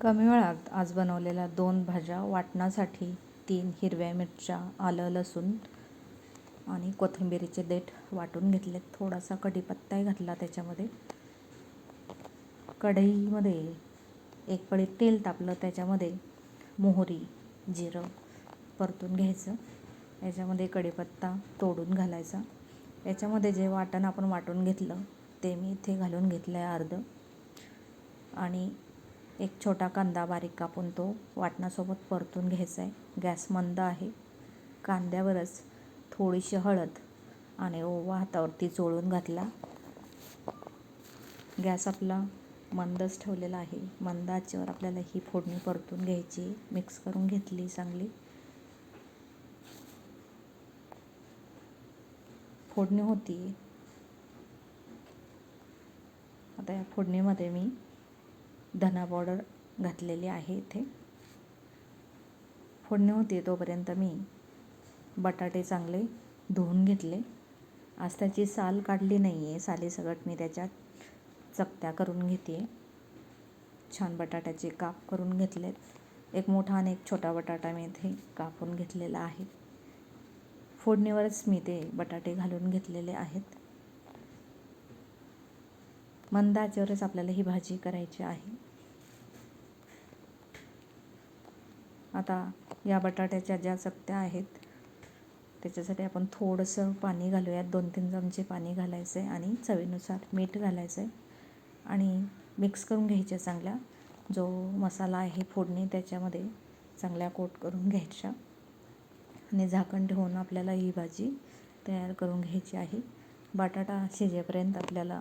कमी वेळात आज बनवलेल्या दोन भाज्या वाटणासाठी तीन हिरव्या मिरच्या आलं लसूण आणि कोथिंबिरीचे देठ वाटून घेतलेत. थोडासा कढीपत्ताही घातला त्याच्यामध्ये. कढईमध्ये एक पळी तेल तापलं त्याच्यामध्ये मोहरी जिरं परतून घ्यायचं. याच्यामध्ये कढीपत्ता तोडून घालायचा. याच्यामध्ये जे वाटण आपण वाटून घेतलं ते मी इथे घालून घेतलं आहे अर्धं. आणि एक छोटा कांदा बारीक कापून तो वाटणासोबत परतून घ्यायचा आहे. गॅस मंद आहे. कांद्यावरच थोडीशी हळद आणि ओवा हातावरती चोळून घातला. गॅस आपला मंदच ठेवलेला आहे. मंद आचेवर आपल्याला ही फोडणी परतून घ्यायची. मिक्स करून घेतली चांगली. फोडणी होती. आता या फोडणीमध्ये मी धना पावडर घातलेली आहे इथे. फोडणी होती तोपर्यंत मी बटाटे चांगले धुवून घेतले. आज त्याची साल काढली नाही आहे सालीसकट मी त्याच्यात चकत्या करून घेते छान बटाट्याचे काप करून घेतलेत. एक मोठा आणि एक छोटा बटाटा मी इथे कापून घेतलेला आहे. फोडणीवरच मी ते बटाटे घालून घेतलेले आहेत. मंदाच्यावरच आपल्याला ही भाजी करायची आहे. आता या बटाट्याच्या ज्या चकत्या आहेत त्याच्यासाठी आपण थोडंसं पाणी घालूयात. दोन तीन चमचे पाणी घालायचं आहे आणि चवीनुसार मीठ घालायचं आहे आणि मिक्स करून घ्यायच्या चांगल्या. जो मसाला आहे फोडणी त्याच्यामध्ये चांगल्या कोट करून घ्यायच्या. आणि झाकण ठेवून आपल्याला ही भाजी तयार करून घ्यायची आहे. बटाटा शिजेपर्यंत आपल्याला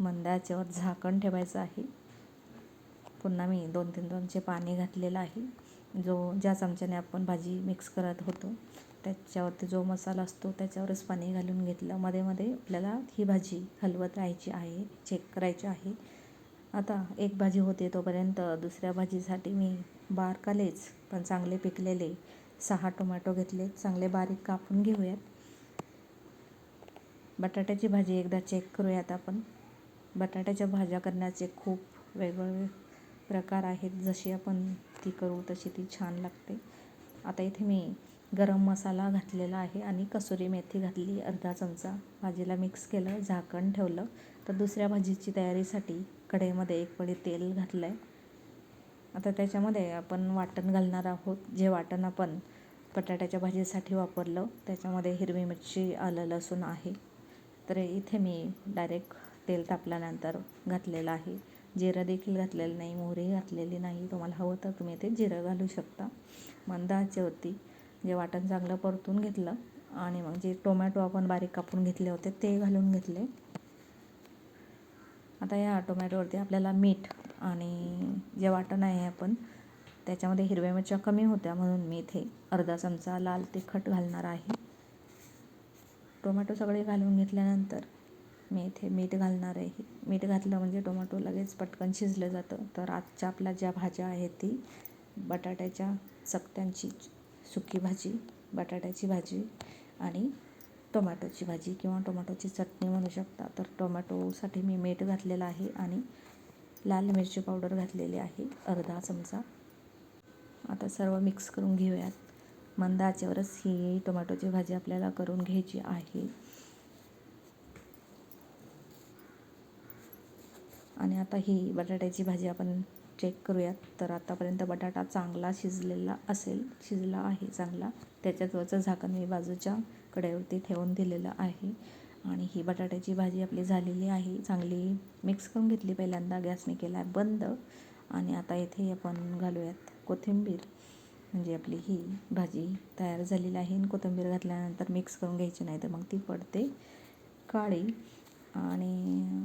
मंदाच्यावर झाकण ठेवायचं आहे. पुन्हा मी दोन तीन चमचे पाणी घातलेलं आहे. जो ज्या चमच्याने आपण भाजी मिक्स करत होतो त्याच्यावरती जो मसाला असतो त्याच्यावरच पाणी घालून घेतलं. मध्ये मध्ये आपल्याला ही भाजी हलवत राहायची आहे चेक करायची आहे. आता एक भाजी होते तोपर्यंत दुसऱ्या भाजीसाठी मी बारकालेच पण चांगले पिकलेले सहा टोमॅटो घेतले. चांगले बारीक कापून घेऊयात. बटाट्याची भाजी एकदा चेक करूयात आपण. बटाट्याच्या भाज्या करण्याचे खूप वेगवेगळे प्रकार आहेत. जशी आपण ती करू तशी ती छान लागते. आता इथे मी गरम मसाला घातलेला आहे आणि कसुरी मेथी घातली. अर्धा चमचा भाजीला मिक्स केलं झाकण ठेवलं. तर दुसऱ्या भाजीची तयारीसाठी कढईमध्ये एक पडी तेल घातलं आहे आता त्याच्यामध्ये आपण वाटण घालणार आहोत. जे वाटण आपण बटाट्याच्या भाजीसाठी वापरलं त्याच्यामध्ये हिरवी मिरची आलं लसूण आहे. तर इथे मी डायरेक्ट तेल तापल्यानंतर घातलेलं आहे. जिरं देखील घातलेलं नाही मोहरी घातलेली नाही. तुम्हाला हवं तर तुम्ही ते जिरं घालू शकता. मंद आचेवरती जे वाटण चांगलं परतून घेतलं आणि मग जे टोमॅटो आपण बारीक कापून घेतले होते ते घालून घेतले. आता या टोमॅटोवरती आपल्याला मीठ आणि जे वाटण आहे आपण त्याच्यामध्ये हिरव्या मिरच्या कमी होत्या म्हणून मी इथे अर्धा चमचा लाल तिखट घालणार आहे. टोमॅटो सगळे घालून घेतल्यानंतर मी इथे मीठ घालणार आहे. मीठ घातलं म्हणजे टोमॅटो लगेच पटकन शिजलं जातं. तर आजच्या आपल्या ज्या भाज्या आहेत ती बटाट्याच्या चकत्यांची सुकी भाजी बटाट्याची भाजी आणि टोमॅटोची भाजी किंवा टोमॅटोची चटणी म्हणू शकता. तर टोमॅटोसाठी मी मीठ घातलेलं आहे आणि लाल मिरची पावडर घातलेली आहे. अर्धा चमचा. आता सर्व मिक्स करून घेऊयात. मंद आचेवरच ही टोमॅटोची भाजी आपल्याला करून घ्यायची आहे. आणि आता ही बटाट्याची भाजी आपण चेक करूयात. तर आतापर्यंत बटाटा चांगला शिजलेला असेल शिजला आहे चांगला. त्याच्यात झाकण मी बाजूच्या कड्यावरती ठेवून दिलेलं आहे. आणि ही बटाट्याची भाजी आपली झालेली आहे. चांगली मिक्स करून घेतली पहिल्यांदा. गॅसने केला आहे बंद. आणि आता इथे आपण घालूयात कोथिंबीर. म्हणजे आपली ही भाजी तयार झालेली आहे. आणि कोथिंबीर घातल्यानंतर मिक्स करून घ्यायची नाही तर मग ती पडते काळी. आणि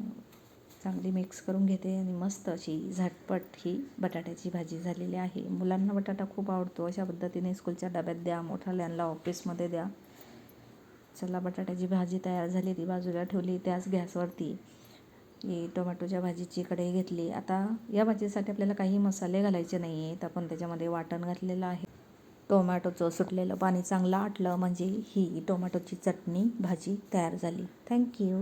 चांगली मिक्स करून घेते आणि मस्त अशी झटपट ही बटाट्याची भाजी झालेली आहे. मुलांना बटाटा खूप आवडतो. अशा पद्धतीने स्कूलच्या डब्यात द्या मोठ्याल्यांना ऑफिसमध्ये द्या. चला बटाट्याची भाजी तयार झाली ती बाजूला ठेवली त्याच गॅसवरती ही टोमॅटोच्या भाजीची कढई घेतली. आता या भाजीसाठी आपल्याला काही मसाले घालायचे नाही आहेत आपण त्याच्यामध्ये वाटण घातलेलं आहे. टोमॅटोचं सुटलेलं पाणी चांगलं आटलं म्हणजे ही टोमॅटोची चटणी भाजी तयार झाली. थँक्यू